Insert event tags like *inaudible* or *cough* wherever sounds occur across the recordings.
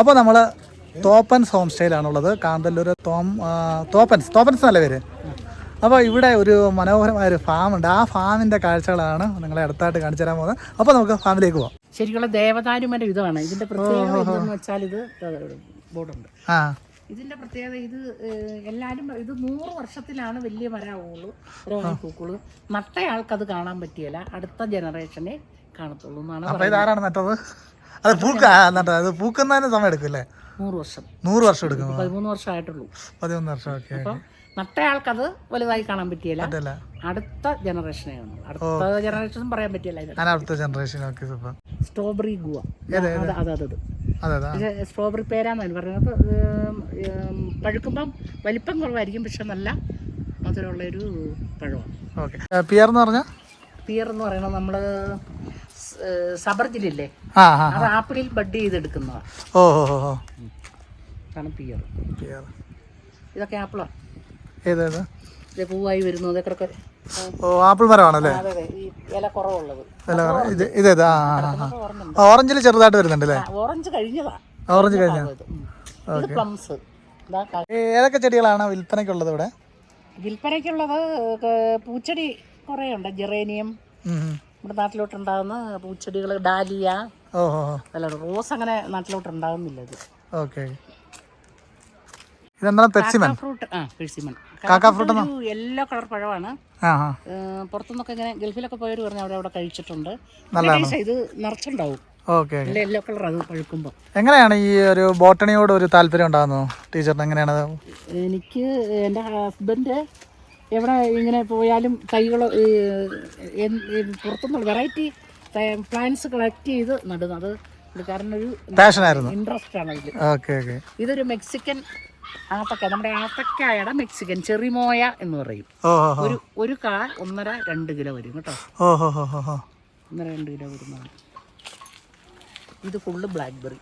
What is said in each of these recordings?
അപ്പോൾ നമ്മൾ തോപ്പൻസ് ഹോം സ്റ്റേയിലാണുള്ളത് കാന്തല്ലൂർ തോം തോപ്പൻസ്. തോപ്പൻസ് നല്ല പേര്? അപ്പോൾ ഇവിടെ ഒരു മനോഹരമായ ഒരു ഫാം ഉണ്ട്. ആ ഫാമിന്റെ കാഴ്ചകളാണ് നിങ്ങളെ അടുത്തായിട്ട് കാണിച്ചു തരാൻ പോകുന്നത്. അപ്പോൾ നമുക്ക് ഫാമിലേക്ക് പോകാം ശരിക്കുള്ള ദേവതാരുമര ഇതാണ് ഇതിന്റെ പ്രത്യേകത എന്തെന്ന് വെച്ചാൽ ഇത് ബോർഡുണ്ട്. ഇതിന്റെ പ്രത്യേകത ഇത് എല്ലാരും ഇത് നൂറ് വർഷത്തിലാണ് വലിയ മരമാവുള്ളൂ. ഒരു പൂക്കുള്ളൂ നട്ടയാൾക്കത് അത് കാണാൻ പറ്റിയല്ല. അടുത്ത ജനറേഷനെ കാണത്തുള്ളൂ എന്നാണ് നട്ടത്? അത് പൂക്ക എന്നിട്ട് അത് പൂക്കുന്നതിന് സമയം എടുക്കും അല്ലേ? നൂറ് വർഷം. നൂറ് വർഷം എടുക്കും. പതിമൂന്ന് വർഷമായിട്ടുള്ളൂ. പതിമൂന്ന് വർഷം ഓക്കെ അപ്പം നട്ടയാൾക്കത് വലുതായി കാണാൻ പറ്റിയല്ല. അടുത്ത ജനറേഷനെ അടുത്ത ജനറേഷൻ പറയാൻ ഞാൻ അടുത്ത generation okay super strawberry guava. ഏത്, അത് അത് അത് അത്. അതെ അതെ. ഇത് സ്ട്രോബെറി പേരാന്നാണ് പറയുന്നത് പഴുക്കുമ്പം വലിപ്പം കുറവായിരിക്കും പക്ഷെ നല്ല മധുരമുള്ള ഒരു പഴമാണ്. ഓക്കെ. പിയർ എന്ന് പറഞ്ഞാൽ പിയർ എന്ന് പറയുന്നത് നമ്മൾ സബർജിലില്ലേ? അത് ആപ്പിളിൽ ബഡ് ചെയ്തെടുക്കുന്നതാണ് ഓ ഓ അതാണ് പിയർ. പിയർ. ഇതൊക്കെ ആപ്പിളാണ് ഏത് ഏത്? ഇത് പൂവായി വരുന്നു. അതൊക്കെ ഓ ആപ്പിൾ മരമാണല്ലേ? ഇല കുറവുള്ളത്. ഇത് ഇതേത് ആ ഓറഞ്ചിൽ ചെറുതായിട്ട് വരുന്നുണ്ട് അല്ലേ ഓറഞ്ച് കഴിഞ്ഞതാ. ഓറഞ്ച് കഴിഞ്ഞ. പ്ലംസ്. ഏതൊക്കെ ചെടികളാണ് വിൽപ്പനയ്ക്കുള്ളത് ഇവിടെ? വിൽപ്പനയ്ക്കുള്ളത് പൂച്ചെടി കുറേ ഉണ്ട് ജെറേനിയം. നമ്മുടെ നാട്ടിലോട്ടുണ്ടാകുന്ന പൂച്ചെടികൾ ഡാലിയ ഓഹോ. അല്ല റോസ് അങ്ങനെ നാട്ടിലോട്ട് ഉണ്ടാകുന്നില്ല ഇത്. ഓക്കെ. ഇതെന്താണ് ഫ്രൂട്ട് ആ കാക്കാ യെല്ലോ കളർ പഴമാണ്. പുറത്തുനിന്നൊക്കെ ഇങ്ങനെ ഗൾഫിലൊക്കെ പോയവർ പറഞ്ഞു അവിടെ അവിടെ കഴിച്ചിട്ടുണ്ട്. ഇത് നിറച്ചുണ്ടാവും. യെല്ലോ കളർ അത് പഴുക്കുമ്പോൾ എങ്ങനെയാണ് ഈ ഒരു ബോട്ടണിയോട് ഒരു താല്പര്യം ഉണ്ടാകുന്നത് ടീച്ചറിന് എങ്ങനെയാണ് എനിക്ക് എന്റെ ഹസ്ബൻഡ് എവിടെ ഇങ്ങനെ പോയാലും തൈകൾ പുറത്തുനിന്നുള്ള വെറൈറ്റി പ്ലാന്റ്സ് കളക്ട് ചെയ്ത് നടുന്നത്. പുള്ളിക്കാരനൊരു ഇൻട്രസ്റ്റ് ആണ് ഇതിൽ ഇതൊരു മെക്സിക്കൻ ആത്തക്ക നമ്മുടെ ആത്തക്കായുടെ മെക്സിക്കൻ ചെറിമോയ എന്ന് പറയും. ഒരു ഒരു കാ ഒന്നര രണ്ട് കിലോ വരും കേട്ടോ. ഒന്നര രണ്ട് കിലോ വരുന്നതാണ്. ഇത് ഫുള്ള് ബ്ലാക്ക്ബെറി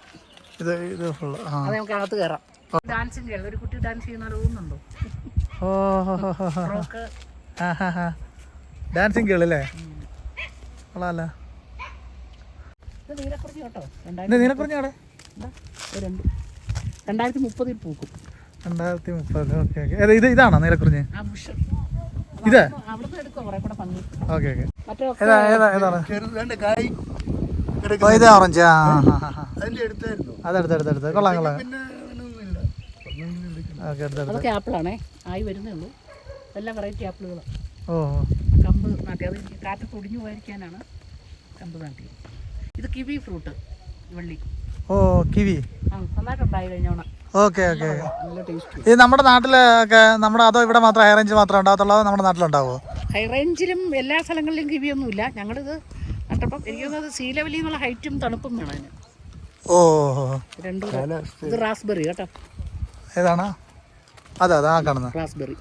ഇത് ഇത് ഫുള്ള് അത് നമുക്ക് അകത്ത് കയറാം ഡാൻസിങ് ഒരു കുട്ടി ഡാൻസ് ചെയ്യുന്ന തോന്നുന്നുണ്ടോ? ഓ ഡാൻസിങ് കേൾ അല്ലേ? കൊള്ളാമല്ലോ ഇത് നീലക്കുറിഞ്ഞി കേട്ടോ. ഇത് രണ്ടായിരത്തി മുപ്പതിൽ പൂക്കും. രണ്ടായിരത്തി മുപ്പത് ഓക്കെ ഓക്കെ. ഇത് ഇത് ഇതാണോ നീലക്കുറിഞ്ഞ്? ഇത്? ഓക്കെ ഏതാ ഏതാ ഏതാണ്? ഓറഞ്ച് ആ ആ ആ, ആ അതിന്റെ അടുത്തായിരുന്നു. അതെടുത്ത് എടുത്ത് എടുത്ത്. കൊള്ളാം കൊള്ളാം പിന്നെ അങ്ങനെയൊന്നുമില്ല ഒന്നും എടുക്കണം. ഓക്കെ എടുത്ത് എടുത്ത് അതൊക്കെ ആപ്പിളാണേ. ആയി വരുന്നേ ഉള്ളൂ. എല്ലാ വെറൈറ്റി ആപ്പിളുകളാണ് ഓ. കമ്പ് നാട്ടി. അത് കാറ്റ് ഒടിഞ്ഞു പോയിരിക്കാനാണ് കമ്പ് നാട്ടി. ഇത് കിവി ഫ്രൂട്ട് വള്ളി. ഓ കിവി. ആ നന്നായിട്ടുണ്ടായി കഴിഞ്ഞോണം. Okay okay. നല്ല ടേസ്റ്റ് ഇത് നമ്മുടെ നാട്ടിലൊക്കെ നമ്മുടെ അതോ ഇവിടെ മാത്രം ഹൈ റേഞ്ച് മാത്രമേ ഉണ്ടാകത്തുള്ളൂ നമ്മുടെ നാട്ടിലുണ്ടാവുമോ ഹൈ റേഞ്ചിലും എല്ലാ സ്ഥലങ്ങളിലും കിവിയൊന്നുമില്ല ഞങ്ങളിത് നട്ടപ്പം എനിക്ക് തോന്നുന്നത് സീ ലെവലിൽ നിന്നുള്ള ഹൈറ്റും തണുപ്പും വേണം അതിന്. ഓ. രണ്ടും ഇത് റാസ്ബെറി കേട്ടോ. ഏതാണ്? അതെ അതെ ആ കാണുന്ന. റാസ്ബെറി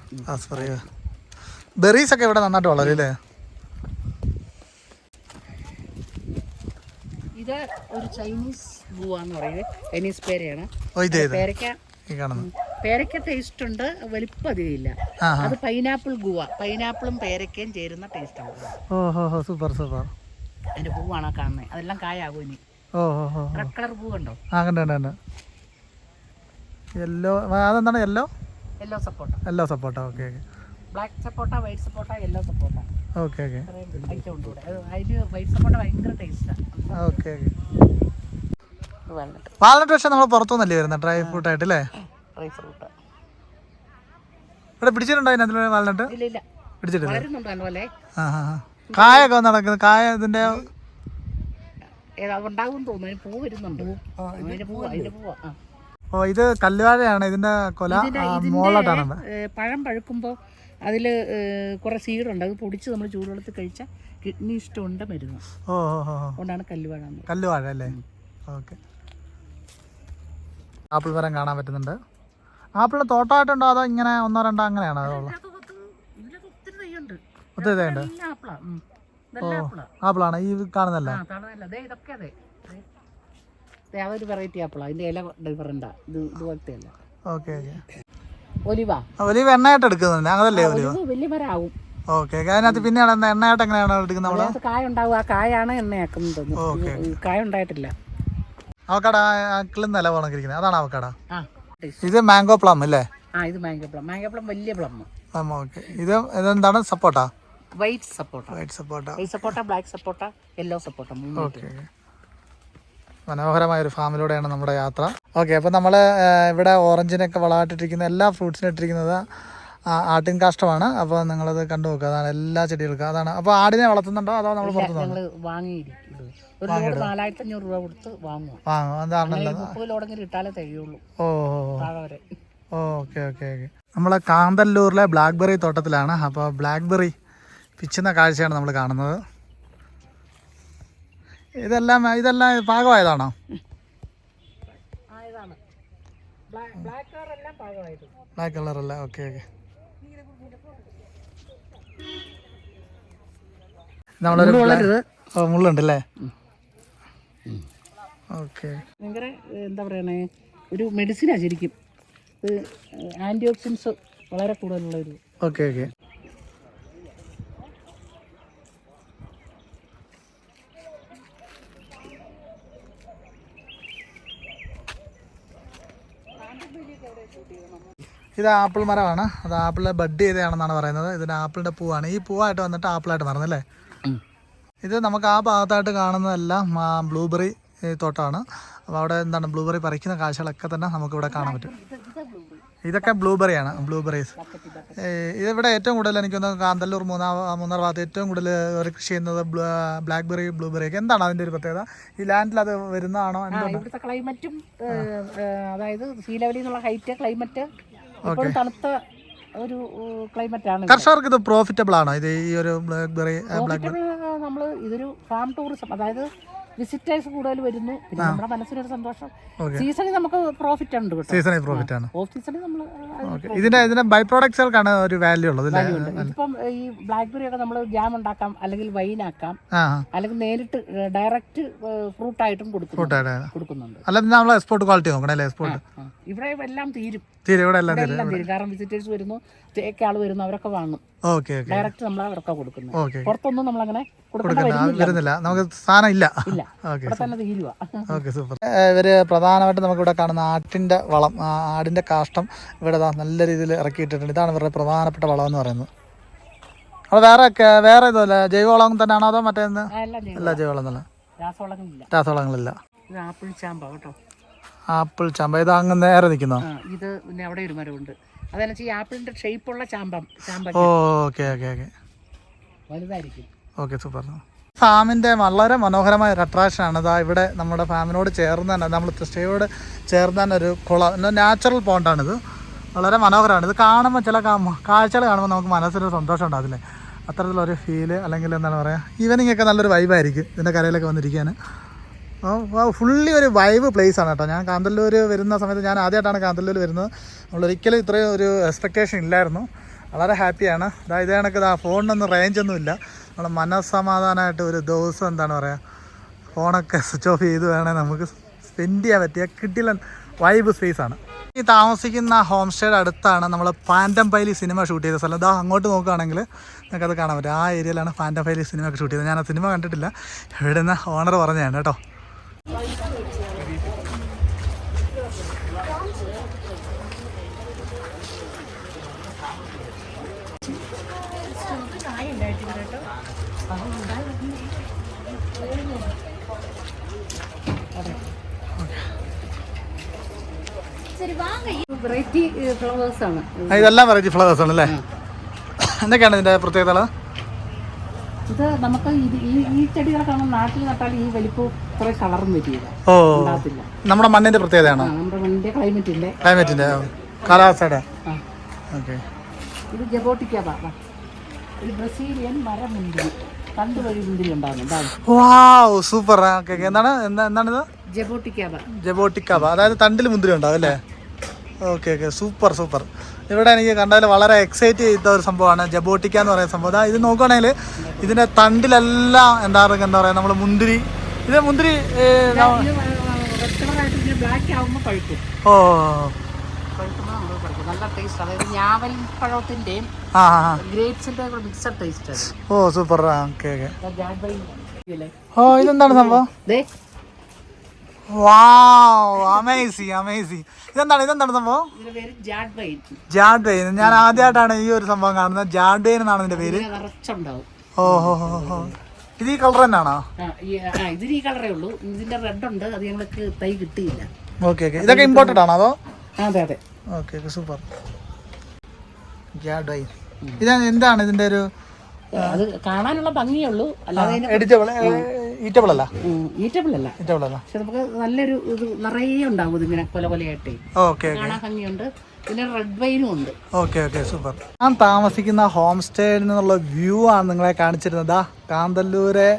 ബെറീസ് ഒക്കെ ഇവിടെ നന്നായിട്ട് വളരും അല്ലേ? ഇത് ഒരു ചൈനീസ് ഗുവ എന്ന് പറയുന്നത്. ചൈനീസ് പേരയാണ്. കാണുന്നത് പേരയ്ക്ക ടേസ്റ്റ് ഉണ്ട് വലിപ്പം അധികമില്ല. അത് പൈനാപ്പിൾ ഗുവ. പൈനാപ്പിളും പേരക്കയും ചേരുന്ന ടേസ്റ്റാണ് ആണ് സൂപ്പർ സൂപ്പർ. അതിന്റെ പൂവാണ് കാണുന്നത് അതെല്ലാം കായാകും ഇനി. റെഡ് കളർ പൂ കണ്ടോ ആ കണ്ട് യെല്ലോ അതെന്താണ് yellow yellow sapota yellow സപ്പോർട്ടാ okay okay black sapota white sapota yellow sapota okay okay item ഉണ്ട് ഇവിടെ. അത് വൈറ്റ് സപ്പോട്ട ഭയങ്കര ടേസ്റ്റാണ് ഓക്കെ ഓക്കെ വാൾനട്ട് പക്ഷേ നമ്മൾ പുറത്തുനിന്നല്ലേ വരുന്നത്? ഡ്രൈ ഫ്രൂട്ട് ആയിട്ട് അല്ലേ? ഡ്രൈ ഫ്രൂട്ട് ഇവിടെ പിടിച്ചിട്ടുണ്ടോ അതിനകത്ത് വാൾനട്ട് പിടിച്ചിട്ടില്ല. കായൊക്കെ നടക്കുന്നത് കായ ഇതിന്റെ ഉണ്ടാകും തോന്നുന്നു. പൂ വരുന്നുണ്ട്. അതിന്റെ പൂവ് അതിന്റെ പൂവാ ഓ ഇത് കല്ലുവാഴയാണ് ഇതിന്റെ കൊല മോളാണ് പഴം പഴുക്കുമ്പോൾ അതിൽ കുറെ സീഡുണ്ട്. അത് പൊടിച്ച് നമ്മൾ ചൂടുവെള്ളത്തിൽ കഴിച്ചാൽ കിഡ്നി സ്റ്റോണിന്റെ മരുന്ന്. ഓ ഓ ഓ ഓ. അതുകൊണ്ടാണ് കല്ലുവാഴ കല്ലുവാഴ അല്ലേ? ഓക്കെ. ആപ്പിൾ മരം കാണാൻ പറ്റുന്നുണ്ട്. ആപ്പിളിന് തോട്ടമായിട്ടുണ്ടോ അതോ ഇങ്ങനെ ഒന്നോ രണ്ടോ അങ്ങനെയാണോ അതുള്ള ഒത്തിരി തൈയുണ്ട്. ആപ്പിളാ. ആപ്പിളാണ്. ഈ കാണുന്നല്ല ഇതൊക്കെ അതെ. അതൊരു വെറൈറ്റി ആപ്പിളാ അതിന്റെ ഇല ഡിഫറന്റാ ഇത് ഇതുപോലത്തെ അല്ല ഓക്കെ ഓക്കെ ഒലിവ വലിയ എണ്ണയായിട്ട് എടുക്കുന്നില്ല അതല്ലേ ഒലിവ്? വലിയ മരാവും ഓക്കെ അതിനകത്ത് പിന്നെയാണ് എണ്ണയായിട്ട് എങ്ങനെയാണ് എടുക്കുന്നത് നമ്മൾ കായ ഉണ്ടാവും. ആ കായാണ് എണ്ണയാക്കുന്നത് ഓക്കെ. കായ ഉണ്ടായിട്ടില്ല. അവക്കാട നല്ല പോണക്കിരിക്കുന്നത് അതാണ് അവക്കാട. ഇത് മാംഗോ പ്ലം അല്ലേ? ആ ഇത് മാംഗോ പ്ലം മാംഗോ പ്ലം വലിയ പ്ലം പ്ലം ഓക്കെ ഇത് ഇതെന്താണ്? White sapota white സപ്പോർട്ടാ. White sapota black sapota yellow sapota മൂന്ന് ഓക്കെ മനോഹരമായ ഒരു ഫാമിലൂടെയാണ് നമ്മുടെ യാത്ര. ഓക്കെ അപ്പോൾ നമ്മൾ ഇവിടെ ഓറഞ്ചിനൊക്കെ വളമായിട്ടിരിക്കുന്ന എല്ലാ ഫ്രൂട്ട്സിനും ഇട്ടിരിക്കുന്നത് ആട്ടിൻ കാഷ്ടമാണ്. അപ്പോൾ നിങ്ങളത് കണ്ടു നോക്കുക അതാണ് എല്ലാ ചെടികൾക്കും. അതാണ് അപ്പോൾ ആടിനെ വളർത്തുന്നുണ്ടോ അതോ നമ്മൾ പുറത്തുനിന്ന് ഓക്കെ ഓക്കെ ഓക്കെ നമ്മളെ കാന്തല്ലൂരിലെ ബ്ലാക്ക്ബെറി തോട്ടത്തിലാണ്. അപ്പോൾ ബ്ലാക്ക്ബെറി പിച്ചുന്ന കാഴ്ചയാണ് നമ്മൾ കാണുന്നത്. ഇതെല്ലാം ഇതെല്ലാം പാകമായതാണോ? ആയതാണ്. ബ്ലാക്ക് കളർ അല്ല പാകമായത് ബ്ലാക്ക് കളറല്ല ഓക്കെ ഓക്കെ. നമ്മളൊരു ഓ മുള്ളുണ്ടല്ലേ? ഓക്കെ. ഭയങ്കര എന്താ പറയണേ? ഒരു മെഡിസിനാണ് ശരിക്കും. ഇത് ആന്റി ഓക്സിഡൻസ് വളരെ കൂടുതലുള്ള ഒരു ഓക്കെ ഓക്കെ. ഇത് ആപ്പിൾ മരമാണ്. അത് ആപ്പിളിലെ ബഡ് ചെയ്തതാണെന്നാണ് പറയുന്നത്. ഇതിന് ആപ്പിളിന്റെ പൂവാണ്. ഈ പൂവായിട്ട് വന്നിട്ട് ആപ്പിളായിട്ട് മാറുന്നല്ലേ ഇത് നമുക്ക് ആ ഭാഗത്തായിട്ട് കാണുന്നതെല്ലാം ബ്ലൂബെറി തോട്ടമാണ് അപ്പോൾ അവിടെ എന്താണ് ബ്ലൂബെറി പറിക്കുന്ന കാഴ്ചകളൊക്കെ തന്നെ നമുക്കിവിടെ കാണാൻ പറ്റും. ഇതൊക്കെ ബ്ലൂബെറി ആണ് ബ്ലൂബെറീസ് ഇതിവിടെ ഏറ്റവും കൂടുതൽ എനിക്ക് തോന്നുന്നു കാന്തല്ലൂർ മൂന്നാ മൂന്നാർ ഭാഗത്ത് ഏറ്റവും കൂടുതൽ അവർ കൃഷി ചെയ്യുന്നത് ബ്ലാക്ക്ബെറി ബ്ലൂബെറി ഒക്കെ. എന്താണ് അതിന്റെ ഒരു പ്രത്യേകത? ഈ ലാൻഡിൽ അത് വരുന്നതാണോ? ഇവിടുത്തെ ക്ലൈമറ്റും അതായത് സീ ലെവലിൽ നിന്നുള്ള ഹൈറ്റ് ക്ലൈമറ്റ് എപ്പോഴും തണുത്ത ഒരു ക്ലൈമറ്റ് ആണ് കർഷകർക്ക് ഇത് പ്രോഫിറ്റബിൾ ആണോ? ഇത് ഈ ഒരു ബ്ലാക്ക്ബെറി ബ്ലാക്ക്ബെറി നമ്മൾ ഇതൊരു ഫാം ടൂറിസം അതായത് വിസിറ്റേഴ്സ് കൂടുതൽ വരുന്നു. പിന്നെ നമ്മുടെ മനസ്സിനൊരു സന്തോഷം. സീസണിൽ നമുക്ക് പ്രോഫിറ്റ് ഉണ്ട് സീസണിൽ പ്രോഫിറ്റ് ആണ്. ഓഫ് സീസണിൽ നമ്മൾ ഇതിന്റെ ഇതിന്റെ ബൈ പ്രോഡക്ട്സുകൾക്കാണ് ഒരു വാല്യൂ ഉള്ളത് അല്ലേ? ഇപ്പം ഈ ബ്ലാക്ക്ബെറി ഒക്കെ നമ്മൾ ജാം ഉണ്ടാക്കാം അല്ലെങ്കിൽ വൈൻ ആക്കാം അല്ലെങ്കിൽ നേരിട്ട് ഡയറക്റ്റ് ഫ്രൂട്ട് ആയിട്ടും കൊടുക്കും കൊടുക്കുന്നുണ്ട്. അല്ല നമ്മൾ എക്സ്പോർട്ട് ക്വാളിറ്റി നോക്കണം അല്ലേ? എക്സ്പോർട്ട്. ഇവിടെ എല്ലാം തീരും. തീരെ ഇവിടെ എല്ലാം തീരെ കാരണം വിസിറ്റേഴ്സ് വരുന്നു തേക്ക് ആൾ വരുന്നു അവരൊക്കെ വാങ്ങും. ഡയറക്റ്റ് നമ്മൾ അവരൊക്കെ കൊടുക്കുന്നത്. പുറത്തൊന്നും നമ്മൾ അങ്ങനെ വരുന്നില്ല. നമുക്ക് സാധനം ഇല്ല. *laughs* ഇവർ പ്രധാനമായിട്ട് നമുക്ക് ഇവിടെ കാണുന്ന ആട്ടിന്റെ വളം ആടിന്റെ കാഷ്ടം ഇവിടെ നല്ല രീതിയിൽ ഇറക്കിയിട്ടിട്ടുണ്ട്. ഇതാണ് ഇവരുടെ പ്രധാനപ്പെട്ട വളം എന്ന് പറയുന്നത്. അത് വേറെ വേറെ ഇതല്ല ജൈവവളം തന്നെയാണോ അതോ മറ്റേ അല്ല എല്ലാം ജൈവവളം. തന്നെ. രാസവളങ്ങളില്ല. രാസവളങ്ങളില്ല. ആപ്പിൾ ചാമ്പ കേട്ടോ. ആപ്പിൾ ചാമ്പ. ഇത് അങ്ങ് നേരെ നിൽക്കുന്നോ? ഇത് പിന്നെ അവിടെ ഒരു മരമുണ്ട് അതെന്ന് വെച്ചാൽ ഈ ആപ്പിളിന്റെ ഷേപ്പുള്ള ചാമ്പം ചാമ്പ ഓക്കെ ഓക്കെ ഓക്കെ. വലുതായിരിക്കും. ഓക്കെ സൂപ്പർ ഫാമിന്റെ വളരെ മനോഹരമായ ഒരു അട്രാക്ഷനാണ് ഇതാ ഇവിടെ നമ്മുടെ ഫാമിനോട് ചേർന്ന് തന്നെ നമ്മൾ സ്റ്റേയോട് ചേർന്ന് തന്നെ ഒരു കുളം നാച്ചുറൽ പോണ്ടാണിത് വളരെ മനോഹരമാണ്. ഇത് കാണുമ്പോൾ ചില കാഴ്ചകൾ കാണുമ്പോൾ നമുക്ക് മനസ്സിനൊരു സന്തോഷം ഉണ്ടാവില്ലേ അത്തരത്തിലൊരു ഫീൽ അല്ലെങ്കിൽ എന്താണ് പറയുക ഈവനിങ് ഒക്കെ നല്ലൊരു വൈബായിരിക്കും ഇതിന്റെ കരയിലൊക്കെ വന്നിരിക്കാൻ ഫുള്ളി ഒരു വൈവ് പ്ലേസ് ആണ് കേട്ടോ. ഞാൻ കാന്തല്ലൂർ വരുന്ന സമയത്ത് ഞാൻ ആദ്യമായിട്ടാണ് കാന്തല്ലൂർ വരുന്നത്. നമ്മളൊരിക്കലും ഇത്രയും ഒരു എക്സ്പെക്റ്റേഷൻ ഇല്ലായിരുന്നു. വളരെ ഹാപ്പിയാണ് ഇതാ ഇതേ കണക്ക് ഇതാ ഫോണിനൊന്നും റേഞ്ച് ഒന്നുമില്ല നമ്മൾ മനസ്സമാധാനമായിട്ട് ഒരു ദിവസം എന്താണ് പറയുക ഫോണൊക്കെ സ്വിച്ച് ഓഫ് ചെയ്ത് വേണേൽ നമുക്ക് സ്പെൻഡ് ചെയ്യാൻ പറ്റിയ കിട്ടില്ല വൈബ് സ്പേസ് ആണ്. ഈ താമസിക്കുന്ന ഹോം സ്റ്റേയുടെ അടുത്താണ് നമ്മൾ പാന്റം പൈലി സിനിമ ഷൂട്ട് ചെയ്ത സ്ഥലം. ഇതാ അങ്ങോട്ട് നോക്കുകയാണെങ്കിൽ നിങ്ങൾക്കത് കാണാൻ പറ്റും. ആ ഏരിയയിലാണ് പാന്റം പൈലി സിനിമ ഒക്കെ ഷൂട്ട് ചെയ്തത്. ഞാൻ ആ സിനിമ കണ്ടിട്ടില്ല. ഇവിടെ നിന്ന് ഓണർ പറഞ്ഞതാണ് കേട്ടോ. ഇതെല്ലാം വെറൈറ്റി ഫ്ലവേഴ്സ് ആണ് അല്ലേ? എന്തൊക്കെയാണ് ഇതിന്റെ പ്രത്യേകത ഇത് നമുക്ക് ഈ ചെടികളൊക്കെ നാട്ടിൽ നട്ടാൽ ഈ വലിപ്പം കളറും വരില്ല. ഓ നമ്മുടെ മണ്ണിന്റെ പ്രത്യേകതയാണോ. ആ, നമ്മുടെ മണ്ണിന്റെ ക്ലൈമറ്റിന്റെ കാലാവസ്ഥയുടെ? ഓക്കെ. ഇത് ജബോട്ടിക്കാ ഇത് ബ്രസീലിയൻ മരമുന്തിരി. വഴി മുന്തിരി ഉണ്ടാകുന്നുണ്ടാവും സൂപ്പർ. എന്താണ്? എന്താ എന്താണിത്? ജബോട്ടിക്കാബ അതായത് തണ്ടിൽ മുന്തിരി ഉണ്ടാവും അല്ലേ? Okay okay. Super super. ഇവിടെ എനിക്ക് കണ്ടാൽ വളരെ എക്സൈറ്റ് ചെയ്ത ഒരു സംഭവമാണ് ജബോട്ടിക്ക എന്ന് പറയുന്ന സംഭവം. ദാ ഇത് നോക്കുകയാണെങ്കിൽ ഇതിന്റെ തണ്ടിലെല്ലാം എന്താ പറയുക എന്താ പറയുക നമ്മൾ മുന്തിരി. ഇത് മുന്തിരി ഓ. ഓ സൂപ്പർ. ഓക്കെ ഓ ഇതെന്താണ് സംഭവം? ദേ വാവ് അമേസിങ് അമേസിങ് ഇതെന്താണ് ഇതെന്താണ് സംഭവം? ജാഡ് ജാഡ്വെയിൻ ഞാൻ ആദ്യമായിട്ടാണ് ഈ ഒരു സംഭവം കാണുന്നത്. ജാഡ്വെയിൻ എന്നാണ് ഇതിന്റെ പേര്. ഓഹോ ഇത് ഈ കളർ തന്നെയാണോ? ഇതിന് ഈ കളറേ ഉള്ളൂ. ഇതിന്റെ റെഡ് ഉണ്ട്. അത് ഞങ്ങൾക്ക് തൈ കിട്ടിയില്ല. ഓക്കെ ഓക്കെ ഇതൊക്കെ ഇമ്പോർട്ടഡ് ആണോ അതോ? അതെ അതെ. ഓക്കെ ഓക്കെ സൂപ്പർ ജാഡ്വെയിൻ ഇത് എന്താണ് ഇതിന്റെ ഒരു അത് കാണാനുള്ള ഭംഗിയുള്ളൂ അല്ലാതെ ഈറ്റബിൾ അല്ല? ഈറ്റബിൾ അല്ല. ഈറ്റബിൾ അല്ല. പക്ഷെ നമുക്ക് നല്ലൊരു ഇത് നിറയെ ഉണ്ടാവും ഇതിങ്ങനെ കൊല കൊലയായിട്ടേ ഓക്കെ കാണാൻ ഭംഗിയുണ്ട്. പിന്നെ റെഡ് വൈനും ഉണ്ട്. ഓക്കെ ഓക്കെ സൂപ്പർ ഞാൻ താമസിക്കുന്ന ഹോം സ്റ്റേയിൽ നിന്നുള്ള വ്യൂ ആണ് നിങ്ങളെ കാണിച്ചിരുന്നത്. കാന്തല്ലൂരെ.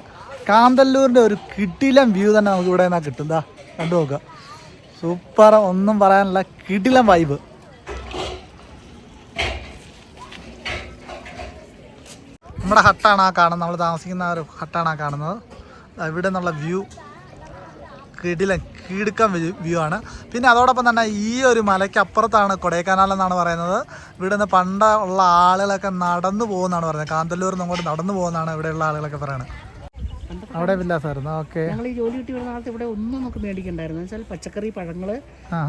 കാന്തല്ലൂരിന്റെ ഒരു കിടിലം വ്യൂ തന്നെ നമുക്ക് ഇവിടെ നിന്നാ കിട്ടും. ദാ കണ്ടു നോക്കുക സൂപ്പർ ഒന്നും പറയാനില്ല കിടിലം വൈബ് നമ്മുടെ ഹട്ടാണ് ആ കാണുന്നത്. നമ്മൾ താമസിക്കുന്ന ഒരു ഹട്ടാണ് ആ കാണുന്നത്. ഇവിടെ നിന്നുള്ള വ്യൂ കിടില കീടുക്കാൻ വ്യൂ ആണ്. പിന്നെ അതോടൊപ്പം തന്നെ ഈ ഒരു മലയ്ക്കപ്പുറത്താണ് കൊടൈക്കനാൽ എന്നാണ് പറയുന്നത്. ഇവിടെ നിന്ന് പണ്ട ഉള്ള ആളുകളൊക്കെ നടന്നു പോകുന്നതാണ് പറയുന്നത്. കാന്തല്ലൂർ നിന്ന് അങ്ങോട്ട് നടന്നു പോകുന്നതാണ് ഇവിടെയുള്ള ആളുകളൊക്കെ പറയുന്നത് അവിടെ വില്ലാസായിരുന്നു. ഓക്കെ ഞങ്ങൾ ഈ ജോലി കിട്ടി വരുന്ന കാലത്ത് ഇവിടെ ഒന്നും നമുക്ക് മേടിക്കണ്ടായിരുന്നു. വെച്ചാൽ പച്ചക്കറി പഴങ്ങൾ.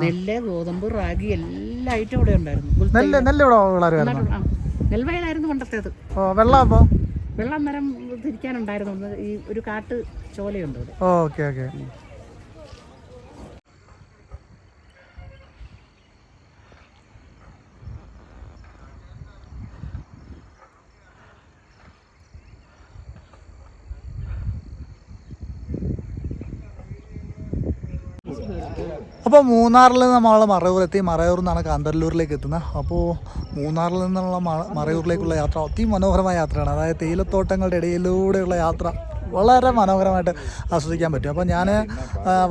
നെല്ല് ഗോതമ്പ് റാഗി എല്ലാ ഐറ്റം ഇവിടെ ഉണ്ടായിരുന്നു. നെല്ല് നെല്ല് ഇവിടെ വളരുമായിരുന്നു ആ, നെൽവയലായിരുന്നു പണ്ടത്തേത്. ഓ വെള്ളം അപ്പോൾ വെള്ളം മരം തിരിക്കാനുണ്ടായിരുന്നു ഈ ഒരു കാട്ട് ചോലയുണ്ട് ഓക്കെ ഓക്കെ. അപ്പോൾ മൂന്നാറിൽ നിന്ന് നമ്മൾ മറയൂരെത്തി മറയൂർ നിന്നാണ് കാന്തല്ലൂരിലേക്ക് എത്തുന്നത്. അപ്പോൾ മൂന്നാറിൽ നിന്നുള്ള മറയൂരിലേക്കുള്ള യാത്ര അതിമനോഹരമായ യാത്രയാണ്. അതായത് തേയിലത്തോട്ടങ്ങളുടെ ഇടയിലൂടെയുള്ള യാത്ര. വളരെ മനോഹരമായിട്ട് ആസ്വദിക്കാൻ പറ്റും. അപ്പോൾ ഞാൻ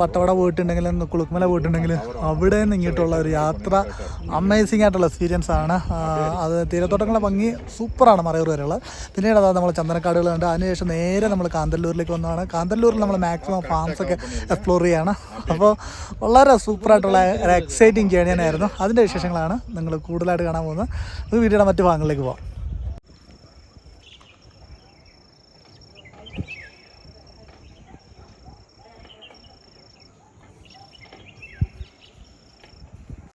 വട്ടവട പോയിട്ടുണ്ടെങ്കിലും കുളുക്കുമല പോയിട്ടുണ്ടെങ്കിൽ അവിടെ നിന്ന് ഇങ്ങോട്ടുള്ള ഒരു യാത്ര അമേസിംഗ് ആയിട്ടുള്ള എക്സ്പീരിയൻസ് ആണ്. അത് തീരത്തോട്ടങ്ങളെ ഭംഗി സൂപ്പറാണ് മറയൂർ വരെയുള്ളത്. പിന്നീട് അതാ നമ്മൾ ചന്ദനക്കാടുകൾ കണ്ട് അതിനുശേഷം നേരെ നമ്മൾ കാന്തല്ലൂരിലേക്ക് വന്നതാണ്. കാന്തല്ലൂരിൽ നമ്മൾ മാക്സിമം ഫാംസ് ഒക്കെ എക്സ്പ്ലോർ ചെയ്യാണ്. അപ്പോൾ വളരെ സൂപ്പറായിട്ടുള്ള ഒരു എക്സൈറ്റിംഗ് ജേണി തന്നെയായിരുന്നു. അതിന്റെ വിശേഷങ്ങളാണ് നിങ്ങൾ കൂടുതലായിട്ട് കാണാൻ പോകുന്നത്. വീഡിയോയുടെ മറ്റു ഭാഗങ്ങളിലേക്ക് പോകാം